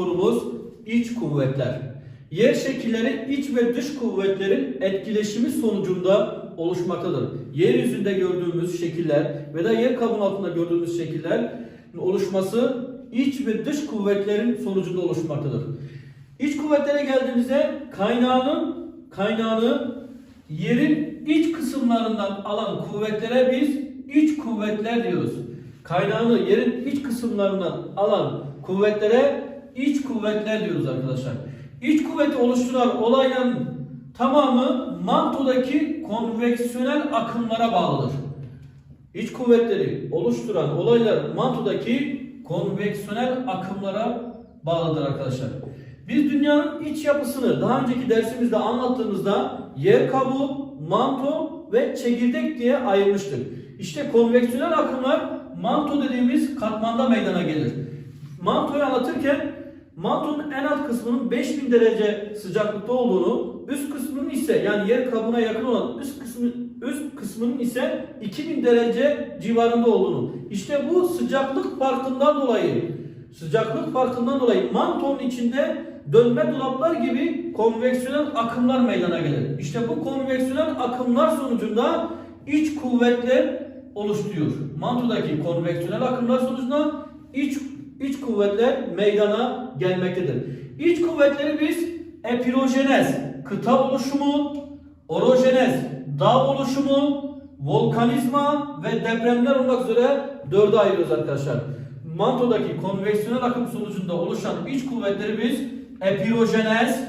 Konumuz iç kuvvetler. Yer şekilleri iç ve dış kuvvetlerin etkileşimi sonucunda oluşmaktadır. Yeryüzünde gördüğümüz şekiller ve da yer kabuğunun altında gördüğümüz şekiller oluşması iç ve dış kuvvetlerin sonucunda oluşmaktadır. İç kuvvetlere geldiğimizde kaynağını kaynağını yerin iç kısımlarından alan kuvvetlere biz iç kuvvetler diyoruz. Kaynağını yerin iç kısımlarından alan kuvvetlere kuvvetler diyoruz arkadaşlar. İç kuvveti oluşturan olayların tamamı mantodaki konveksiyonel akımlara bağlıdır. İç kuvvetleri oluşturan olaylar mantodaki konveksiyonel akımlara bağlıdır arkadaşlar. Biz dünyanın iç yapısını daha önceki dersimizde anlattığımızda yer kabuğu, manto ve çekirdek diye ayırmıştık. İşte konveksiyonel akımlar manto dediğimiz katmanda meydana gelir. Mantoyu anlatırken mantonun en alt kısmının 5000 derece sıcaklıkta olduğunu, üst kısmının ise yani yer kabuğuna yakın olan üst kısmı üst kısmının ise 2000 derece civarında olduğunu. İşte bu sıcaklık farkından dolayı sıcaklık farkından dolayı mantonun içinde dönme dolaplar gibi konveksiyonel akımlar meydana gelir. İşte bu konveksiyonel akımlar sonucunda iç kuvvetler oluşturuyor. Mantodaki konveksiyonel akımlar sonucunda iç iç kuvvetler meydana gelmektedir. İç kuvvetleri biz epirojenez, kıta oluşumu, orojenez, dağ oluşumu, volkanizma ve depremler olmak üzere dörde ayırıyoruz arkadaşlar. Mantodaki konveksiyonel akım sonucunda oluşan iç kuvvetleri biz epirojenez,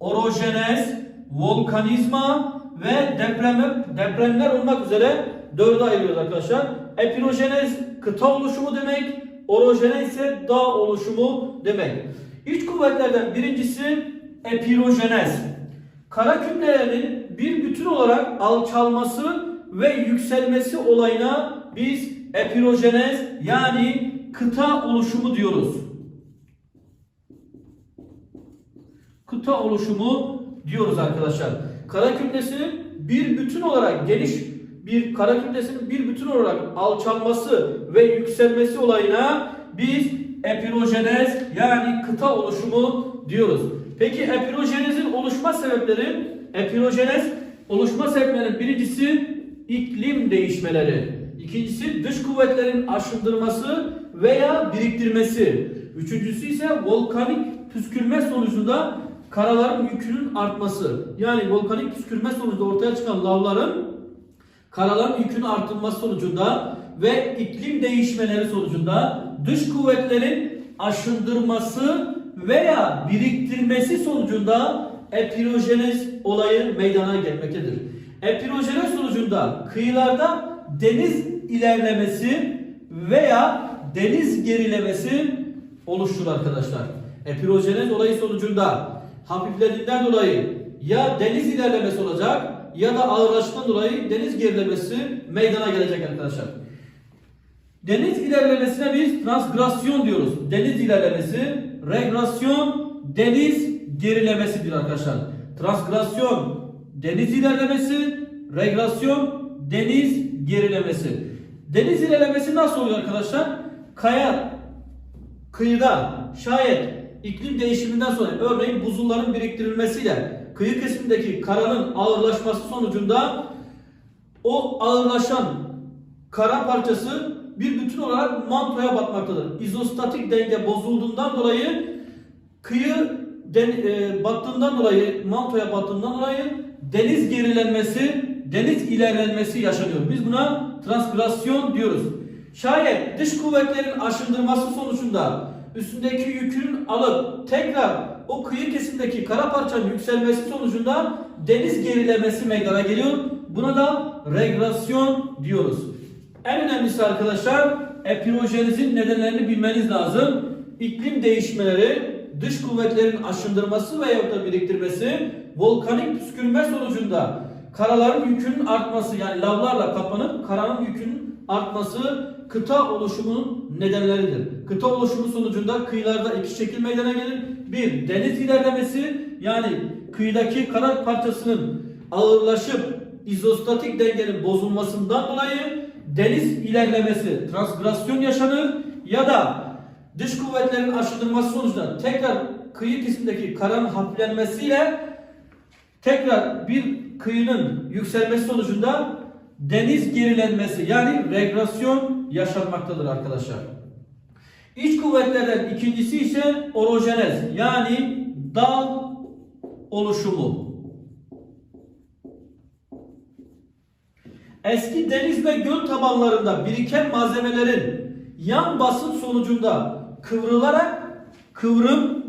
orojenez, volkanizma ve deprem, depremler olmak üzere dörde ayırıyoruz arkadaşlar. Epirojenez kıta oluşumu demek, orojenez ise dağ oluşumu demek. İç kuvvetlerden birincisi epirojenez. Kara kütlelerin bir bütün olarak alçalması ve yükselmesi olayına biz epirojenez yani kıta oluşumu diyoruz. Kıta oluşumu diyoruz arkadaşlar. Kara kütlesinin bir bütün olarak geniş bir kara kütlesinin bir bütün olarak alçalması ve yükselmesi olayına biz epirojenez yani kıta oluşumu diyoruz. Peki epirojenezin oluşma sebepleri epirojenez oluşma sebeplerinin birincisi iklim değişmeleri. İkincisi dış kuvvetlerin aşındırması veya biriktirmesi. Üçüncüsü ise volkanik püskürme sonucunda karaların yükünün artması. Yani volkanik püskürme sonucunda ortaya çıkan lavların karaların yükünün artırılması sonucunda ve iklim değişmeleri sonucunda dış kuvvetlerin aşındırması veya biriktirmesi sonucunda epirojenez olayı meydana gelmektedir. Epirojenez sonucunda kıyılarda deniz ilerlemesi veya deniz gerilemesi oluşur arkadaşlar. Epirojenez olayı sonucunda hafiflediğinden dolayı ya deniz ilerlemesi olacak ya da ağırlaştığından dolayı deniz gerilemesi meydana gelecek arkadaşlar. Deniz ilerlemesine biz transgrasyon diyoruz. Deniz ilerlemesi, regresyon, deniz gerilemesidir arkadaşlar. Transgrasyon, deniz ilerlemesi, regresyon, deniz gerilemesi. Deniz ilerlemesi nasıl oluyor arkadaşlar? Kaya, kıyıda şayet iklim değişiminden sonra örneğin buzulların biriktirilmesiyle kıyı kesimindeki karanın ağırlaşması sonucunda o ağırlaşan kara parçası bir bütün olarak mantoya batmaktadır. İzostatik denge bozulduğundan dolayı kıyı den, e, battığından dolayı mantoya battığından dolayı deniz gerilenmesi, deniz ilerlenmesi yaşanıyor. Biz buna transpirasyon diyoruz. Şayet dış kuvvetlerin aşındırması sonucunda üstündeki yükün alıp tekrar o kıyı kesimdeki kara parçanın yükselmesi sonucunda deniz gerilemesi meydana geliyor. Buna da regresyon diyoruz. En önemlisi arkadaşlar epirojenizin nedenlerini bilmeniz lazım. İklim değişmeleri, dış kuvvetlerin aşındırması veya da biriktirmesi, volkanik püskürme sonucunda karaların yükünün artması yani lavlarla kapanıp karanın yükünün artması kıta oluşumunun nedenleridir. Kıta oluşumu sonucunda kıyılarda iki şekil meydana gelir. Bir, deniz ilerlemesi yani kıyıdaki kara parçasının ağırlaşıp izostatik dengenin bozulmasından dolayı deniz ilerlemesi, transgrasyon yaşanır ya da dış kuvvetlerin aşındırması sonucunda tekrar kıyı kesimdeki karanın hafiflenmesiyle tekrar bir kıyının yükselmesi sonucunda deniz gerilenmesi yani regresyon yaşanmaktadır arkadaşlar. İç kuvvetlerden ikincisi ise orojenez yani dağ oluşumu. Eski deniz ve göl tabanlarında biriken malzemelerin yan basınç sonucunda kıvrılarak kıvrım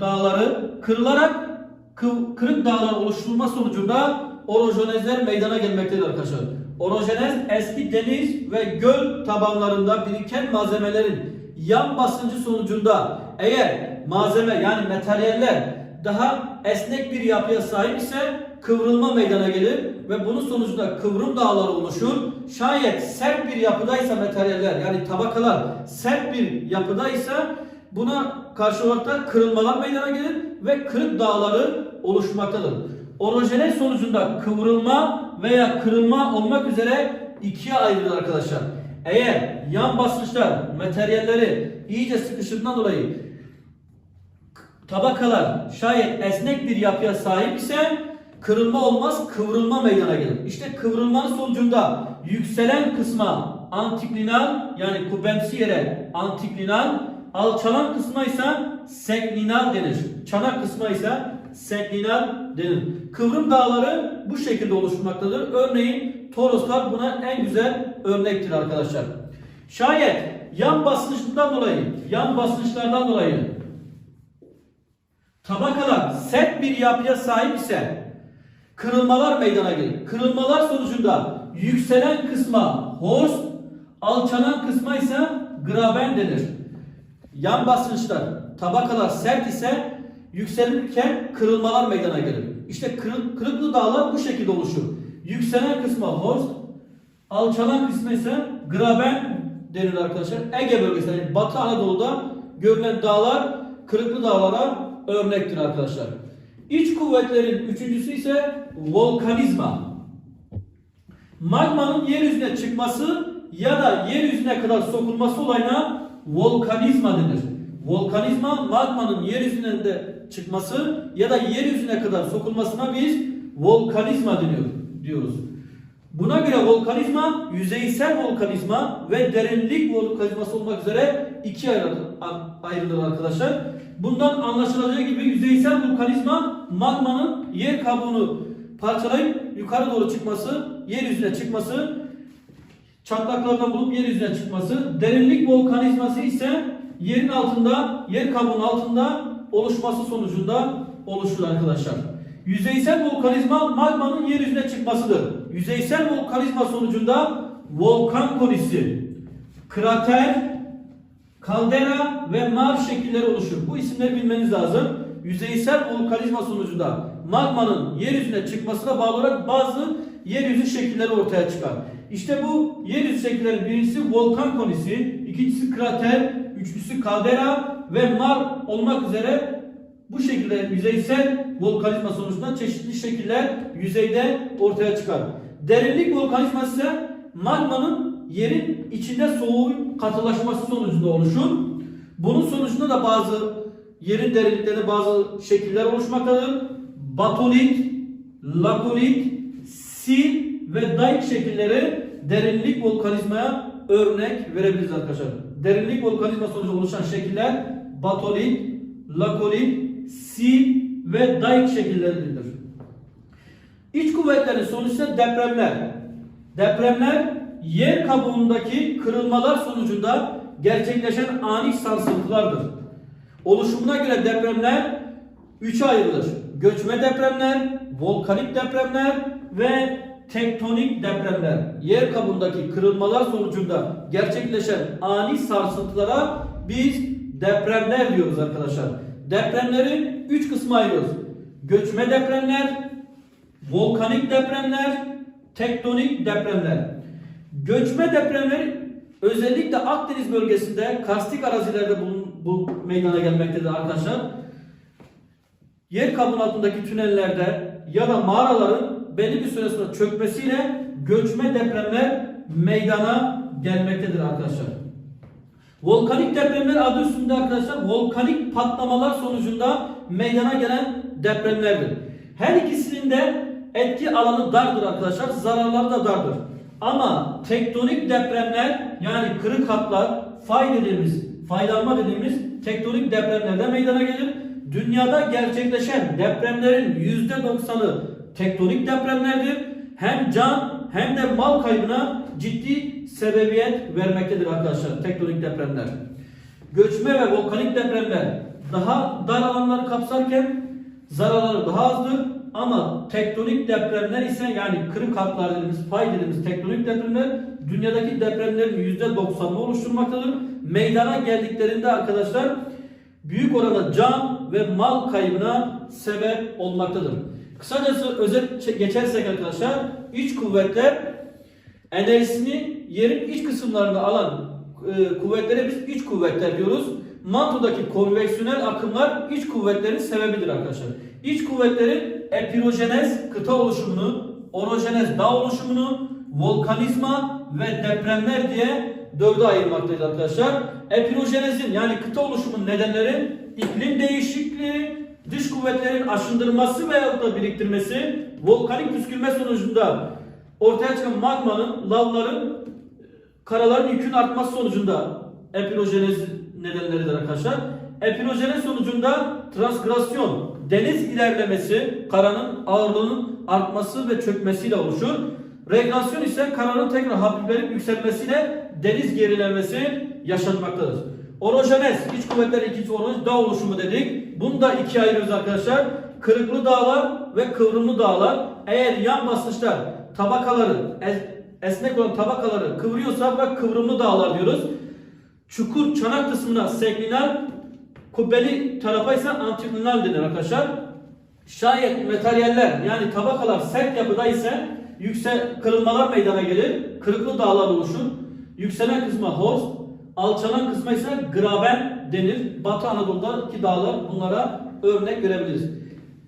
dağları kırılarak kırık dağlar oluşturulma sonucunda orojenezler meydana gelmektedir arkadaşlar. Orojenez eski deniz ve göl tabanlarında biriken malzemelerin yan basıncı sonucunda eğer malzeme yani materyaller daha esnek bir yapıya sahip ise kıvrılma meydana gelir ve bunun sonucunda kıvrım dağları oluşur. Şayet sert bir yapıdaysa materyaller yani tabakalar sert bir yapıdaysa buna karşı olarak da kırılmalar meydana gelir ve kırık dağları oluşmaktadır. Orojenez sonucunda kıvrılma veya kırılma olmak üzere ikiye ayrılır arkadaşlar. Eğer yan basınçlar materyalleri iyice sıkıştırdığından dolayı tabakalar şayet esnek bir yapıya sahip ise kırılma olmaz kıvrılma meydana gelir. İşte kıvrılmanın sonucunda yükselen kısma antiklinal yani kubbemsi yere antiklinal alçalan kısma ise seklinal denir. Çanak kısma ise seklinal denir. Kıvrım dağları bu şekilde oluşmaktadır. Örneğin Toroslar buna en güzel örnektir arkadaşlar. Şayet yan basınçlardan dolayı, yan basınçlardan dolayı tabakalar sert bir yapıya sahip ise kırılmalar meydana gelir. Kırılmalar sonucunda yükselen kısma horst, alçalan kısma ise graben denir. Yan basınçlar, tabakalar sert ise yükselirken kırılmalar meydana gelir. İşte kırık, kırıklı dağlar bu şekilde oluşur. Yükselen kısma horst, alçalan kısmı ise graben denir arkadaşlar. Ege bölgesinde yani Batı Anadolu'da görülen dağlar kırıklı dağlara örnektir arkadaşlar. İç kuvvetlerin üçüncüsü ise volkanizma. Magmanın yeryüzüne çıkması ya da yeryüzüne kadar sokulması olayına volkanizma denir. Volkanizma magmanın yeryüzünde çıkması ya da yeryüzüne kadar sokulmasına biz volkanizma deniyor diyoruz. Buna göre volkanizma yüzeysel volkanizma ve derinlik volkanizması olmak üzere ikiye ayrılır arkadaşlar. Bundan anlaşılacağı gibi yüzeysel volkanizma magmanın yer kabuğunu parçalayıp yukarı doğru çıkması, yeryüzüne çıkması, çatlaklardan bulup yeryüzüne çıkması. Derinlik volkanizması ise yerin altında, yer kabuğunun altında oluşması sonucunda oluşur arkadaşlar. Yüzeysel volkanizma magmanın yeryüzüne çıkmasıdır. Yüzeysel volkanizma sonucunda volkan konisi, krater, kaldera ve mar şekilleri oluşur. Bu isimleri bilmeniz lazım. Yüzeysel volkanizma sonucunda magmanın yeryüzüne çıkmasına bağlı olarak bazı yeryüzü şekilleri ortaya çıkar. İşte bu yeryüzü şekilleri birincisi volkan konisi, ikincisi krater, üçüncüsü kaldera ve mar olmak üzere bu şekilde yüzeysel volkanizma sonucunda çeşitli şekiller yüzeyde ortaya çıkar. Derinlik volkanizması ise magmanın yerin içinde soğuyup katılaşması sonucunda oluşur. Bunun sonucunda da bazı yerin derinliklerinde bazı şekiller oluşmaktadır. Batolit, lakolit, sil ve dayık şekilleri derinlik volkanizmaya örnek verebiliriz arkadaşlar. Derinlik volkanizma sonucu oluşan şekiller batolit, lakolit, sil ve dayık şekilleridir. İç kuvvetlerin sonuçta depremler. Depremler yer kabuğundaki kırılmalar sonucunda gerçekleşen ani sarsıntılardır. Oluşumuna göre depremler üçe ayrılır. Göçme depremler, volkanik depremler ve tektonik depremler. Yer kabuğundaki kırılmalar sonucunda gerçekleşen ani sarsıntılara biz depremler diyoruz arkadaşlar. Depremleri üç kısma ayırıyoruz. Göçme depremler, volkanik depremler, tektonik depremler. Göçme depremleri özellikle Akdeniz bölgesinde karstik arazilerde bulun, bu meydana gelmektedir arkadaşlar. Yer kabuğunun altındaki tünellerde ya da mağaraların belli bir süre sonra çökmesiyle göçme depremler meydana gelmektedir arkadaşlar. Volkanik depremler adı üstünde arkadaşlar volkanik patlamalar sonucunda meydana gelen depremlerdir. Her ikisinin de etki alanı dardır arkadaşlar. Zararları da dardır. Ama tektonik depremler yani kırık hatlar, fay dediğimiz, faylanma dediğimiz tektonik depremlerde meydana gelir. Dünyada gerçekleşen depremlerin %90'ı tektonik depremlerdir. Hem can hem de mal kaybına ciddi sebebiyet vermektedir arkadaşlar tektonik depremler. Göçme ve volkanik depremler daha dar alanları kapsarken zararları daha azdır ama tektonik depremler ise yani kırık hatlar dediğimiz, fay dediğimiz tektonik depremler dünyadaki depremlerin %90'ını oluşturmaktadır. Meydana geldiklerinde arkadaşlar büyük oranda can ve mal kaybına sebep olmaktadır. Kısacası özet geçersek arkadaşlar iç kuvvetler enerjisini yerin iç kısımlarında alan e, kuvvetlere biz iç kuvvetler diyoruz. Mantodaki konveksiyonel akımlar iç kuvvetlerin sebebidir arkadaşlar. İç kuvvetlerin epirojenez kıta oluşumunu, orojenez dağ oluşumunu, volkanizma ve depremler diye dörde ayırmaktayız arkadaşlar. Epirojenezin yani kıta oluşumunun nedenleri iklim değişikliği, dış kuvvetlerin aşındırması veyahut da biriktirmesi, volkanik püskürme sonucunda ortaya çıkan magmanın, lavların, karaların yükün artması sonucunda epirojenez nedenleridir arkadaşlar. Epirojenez sonucunda transgrasyon, deniz ilerlemesi, karanın ağırlığının artması ve çökmesiyle oluşur. Regresyon ise karanın tekrar hafiflenip yükselmesiyle deniz gerilemesi yaşanmaktadır. Orojenez, iç kuvvetler ikincisi orojenez, dağ oluşumu dedik. Bunu da ikiye ayırıyoruz arkadaşlar. Kırıklı dağlar ve kıvrımlı dağlar. Eğer yan basınçlar tabakaları, es- esnek olan tabakaları kıvırıyorsa ve kıvrımlı dağlar diyoruz. Çukur çanak kısmına seklinal, kubbeli tarafa ise antiklinal denir arkadaşlar. Şayet materyaller yani tabakalar sert yapıda ise yüksek kırılmalar meydana gelir. Kırıklı dağlar oluşur. Yükselen kısma horst, alçalan kısma ise graben denir. Batı Anadolu'daki dağlar bunlara örnek verebiliriz.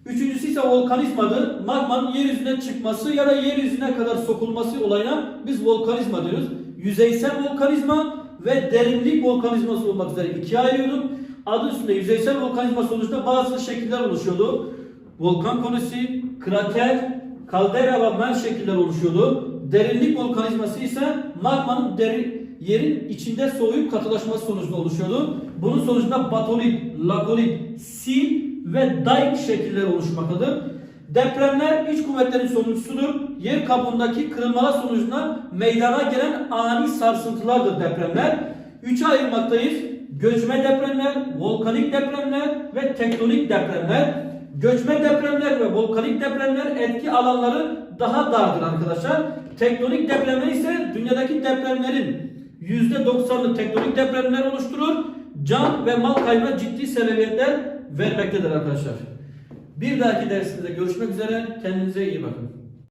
Üçüncüsü ise volkanizmadır. Magmanın yeryüzüne çıkması ya da yeryüzüne kadar sokulması olayına biz volkanizma diyoruz. Yüzeysel volkanizma ve derinlik volkanizması olmak üzere ikiye ayırıyorum. Adı üstünde yüzeysel volkanizma sonucunda bazı şekiller oluşuyordu. Volkan konisi, krater, kaldera ve men şekiller oluşuyordu. Derinlik volkanizması ise magmanın derin, yerin içinde soğuyup katılaşması sonucunda oluşuyordu. Bunun sonucunda batolit, lagolit, sil ve dike şekilleri oluşmaktadır. Depremler iç kuvvetlerin sonucusudur. Yer kabuğundaki kırılmalar sonucunda meydana gelen ani sarsıntılardır depremler. Üçe ayırmaktayız. Göçme depremler, volkanik depremler ve tektonik depremler. Göçme depremler ve volkanik depremler etki alanları daha dardır arkadaşlar. Tektonik depremler ise dünyadaki depremlerin %90'ını tektonik depremler oluşturur. Can ve mal kaybına ciddi sebebiyetler vermektedir arkadaşlar. Bir dahaki dersimizde görüşmek üzere. Kendinize iyi bakın.